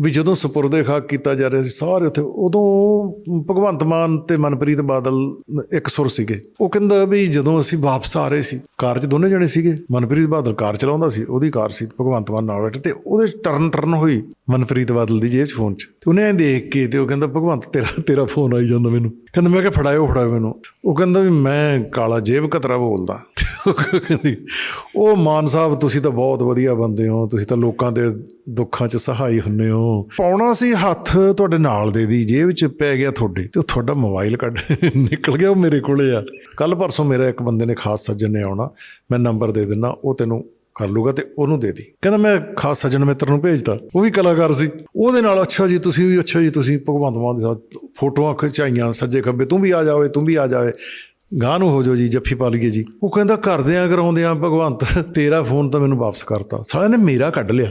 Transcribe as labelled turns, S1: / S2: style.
S1: ਵੀ ਜਦੋਂ ਸਪੁਰਦੇ ਖਾਕ ਕੀਤਾ ਜਾ ਰਿਹਾ ਸੀ, ਸਾਰੇ ਉੱਥੇ ਉਦੋਂ ਭਗਵੰਤ ਮਾਨ ਤੇ ਮਨਪ੍ਰੀਤ ਬਾਦਲ ਇੱਕ ਸੁਰ ਸੀਗੇ। ਉਹ ਕਹਿੰਦਾ ਵੀ ਜਦੋਂ ਅਸੀਂ ਵਾਪਸ ਆ ਰਹੇ ਸੀ ਕਾਰ 'ਚ ਦੋਨੇ ਜਣੇ ਸੀਗੇ। ਮਨਪ੍ਰੀਤ ਬਾਦਲ ਕਾਰ ਚਲਾਉਂਦਾ ਸੀ, ਉਹਦੀ ਕਾਰ ਸੀ ਭਗਵੰਤ ਮਾਨ ਨਾਲ ਬੈਠੇ ਤੇ ਉਹਦੇ ਟਰਨ ਟਰਨ ਹੋਈ ਮਨਪ੍ਰੀਤ ਬਾਦਲ ਦੀ ਜੇਬ 'ਚ ਫੋਨ 'ਚ। ਤੇ ਉਹਨੇ ਐਂ ਦੇਖ ਕੇ ਤੇ ਉਹ ਕਹਿੰਦਾ, ਭਗਵੰਤ, ਤੇਰਾ ਤੇਰਾ ਫੋਨ ਆਈ ਜਾਂਦਾ ਮੈਨੂੰ। ਕਹਿੰਦਾ, ਮੈਂ ਕਿਹਾ, ਫੜਾਇਓ ਫੜਾਇਓ ਮੈਨੂੰ। ਉਹ ਕਹਿੰਦਾ ਵੀ ਮੈਂ ਕਾਲਾ ਜੇਬ ਕਤਰਾ ਬੋਲਦਾ। ਉਹ ਮਾਨ ਸਾਹਿਬ, ਤੁਸੀਂ ਤਾਂ ਬਹੁਤ ਵਧੀਆ ਬੰਦੇ ਹੋ। ਤੁਸੀਂ ਤਾਂ ਲੋਕਾਂ ਦੇ ਦੁੱਖਾਂ 'ਚ ਸਹਾਈ ਹੁੰਨੇ ਹੋ। ਪਾਉਣਾ ਸੀ ਹੱਥ ਤੁਹਾਡੇ ਨਾਲ ਦੇ ਦੀ, ਜੇਬ 'ਚ ਪੈ ਗਿਆ ਤੁਹਾਡੇ, ਤੇ ਉਹ ਤੁਹਾਡਾ ਮੋਬਾਈਲ ਕੱਢ ਨਿਕਲ ਗਿਆ ਉਹ ਮੇਰੇ ਕੋਲੇ ਆ। ਕੱਲ ਪਰਸੋਂ ਮੇਰਾ ਇੱਕ ਬੰਦੇ ਨੇ ਖਾਸ ਸੱਜਣ ਨੇ ਆਉਣਾ, ਮੈਂ ਨੰਬਰ ਦੇ ਦਿੰਦਾ, ਉਹ ਤੈਨੂੰ ਕਰ ਲੂਗਾ ਤੇ ਉਹਨੂੰ ਦੇ ਦੀ। ਕਹਿੰਦਾ, ਮੈਂ ਖਾਸ ਸੱਜਣ ਮਿੱਤਰ ਨੂੰ ਭੇਜਤਾ, ਉਹ ਵੀ ਕਲਾਕਾਰ ਸੀ। ਉਹਦੇ ਨਾਲ, ਅੱਛਾ ਜੀ, ਤੁਸੀਂ ਵੀ ਅੱਛਾ ਜੀ, ਤੁਸੀਂ ਭਗਵੰਤ ਮਾਨ ਦੇ ਸਾਥ ਫੋਟੋਆਂ ਖਿਚਾਈਆਂ, ਸੱਜੇ ਖੱਬੇ, ਤੂੰ ਵੀ ਆ ਜਾਵੇ, ਤੂੰ ਵੀ ਆ ਜਾਵੇ। ਗਾਂ ਨੂੰ ਹੋ ਜਾਓ ਜੀ, ਜੱਫੀ ਪਾ ਲਈਏ ਜੀ। ਉਹ ਕਹਿੰਦਾ ਕਰਦਿਆਂ ਕਰਾਉਂਦਿਆਂ ਭਗਵੰਤ, ਤੇਰਾ ਫੋਨ ਤਾਂ ਮੈਨੂੰ ਵਾਪਸ ਕਰਤਾ। ਸਾਲਿਆਂ ਨੇ ਮੇਰਾ ਕੱਢ ਲਿਆ।